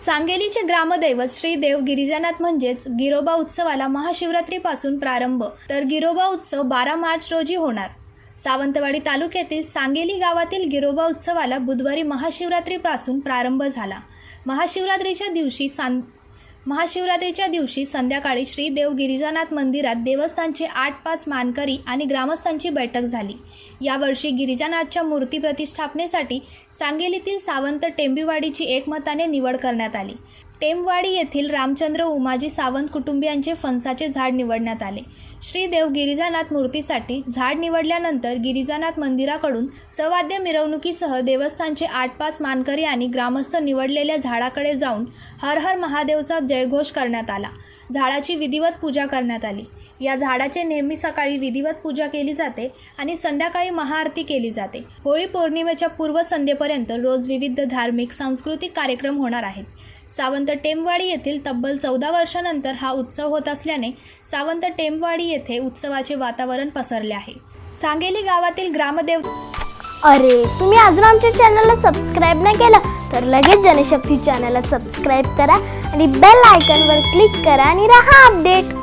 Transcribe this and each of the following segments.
सांगेलीचे ग्रामदैवत श्री देव गिरिजानाथ म्हणजेच गिरोबा उत्सवाला महाशिवरात्रीपासून प्रारंभ. तर गिरोबा उत्सव बारा मार्च रोजी होणार. सावंतवाडी तालुक्यातील सांगेली गावातील गिरोबा उत्सवाला बुधवारी महाशिवरात्रीपासून प्रारंभ झाला. महाशिवरात्रीच्या दिवशी सां महाशिवरात्रीच्या दिवशी संध्याकाळी श्री देव गिरिजानाथ मंदिरात देवस्थानचे आठ पाच मानकरी आणि ग्रामस्थांची बैठक झाली. यावर्षी गिरिजानाथच्या मूर्ती प्रतिष्ठापनेसाठी सांगेलीतील सावंत टेंबीवाडीची एकमताने निवड करण्यात आली. टेमवाडी येथील रामचंद्र उमाजी सावंत कुटुंबियांचे फणसाचे झाड निवडण्यात आले. श्रीदेव गिरिजानाथ मूर्तीसाठी झाड निवडल्यानंतर गिरिजानाथ मंदिराकडून सवाद्य मिरवणुकीसह देवस्थानचे आठ पाच मानकरी आणि ग्रामस्थ निवडलेल्या झाडाकडे जाऊन हर हर महादेवचा जयघोष करण्यात आला. झाडाची विधिवत पूजा करण्यात आली. या झाडाचे नेहमी सकाळी विधिवत पूजा केली जाते आणि संध्याकाळी महाआरती केली जाते. होळी पौर्णिमेच्या पूर्वसंध्येपर्यंत रोज विविध धार्मिक सांस्कृतिक कार्यक्रम होणार आहेत. सावंत टेमवाडी येथील तब्बल चौदा वर्षानंतर हा उत्सव होत असल्याने सावंत टेमवाडी येथे उत्सवाचे वातावरण पसरले आहे. सांगेली गावातील ग्रामदेव अरे तुम्ही अजून आमच्या चॅनलला सबस्क्राईब नाही केलं? तर लगेच जनशक्ती चॅनलला सबस्क्राईब करा आणि बेल आयकनवर क्लिक करा आणि राहा अपडेट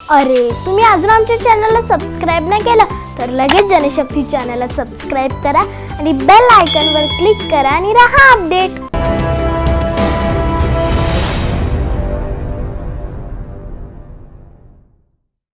अरे तुम्ही अजून आमच्या चॅनलला सबस्क्राईब नाही केलं तर लगेच जनशक्ती चॅनलला सबस्क्राईब करा आणि बेल आयकनवर क्लिक करा आणि राहा अपडेट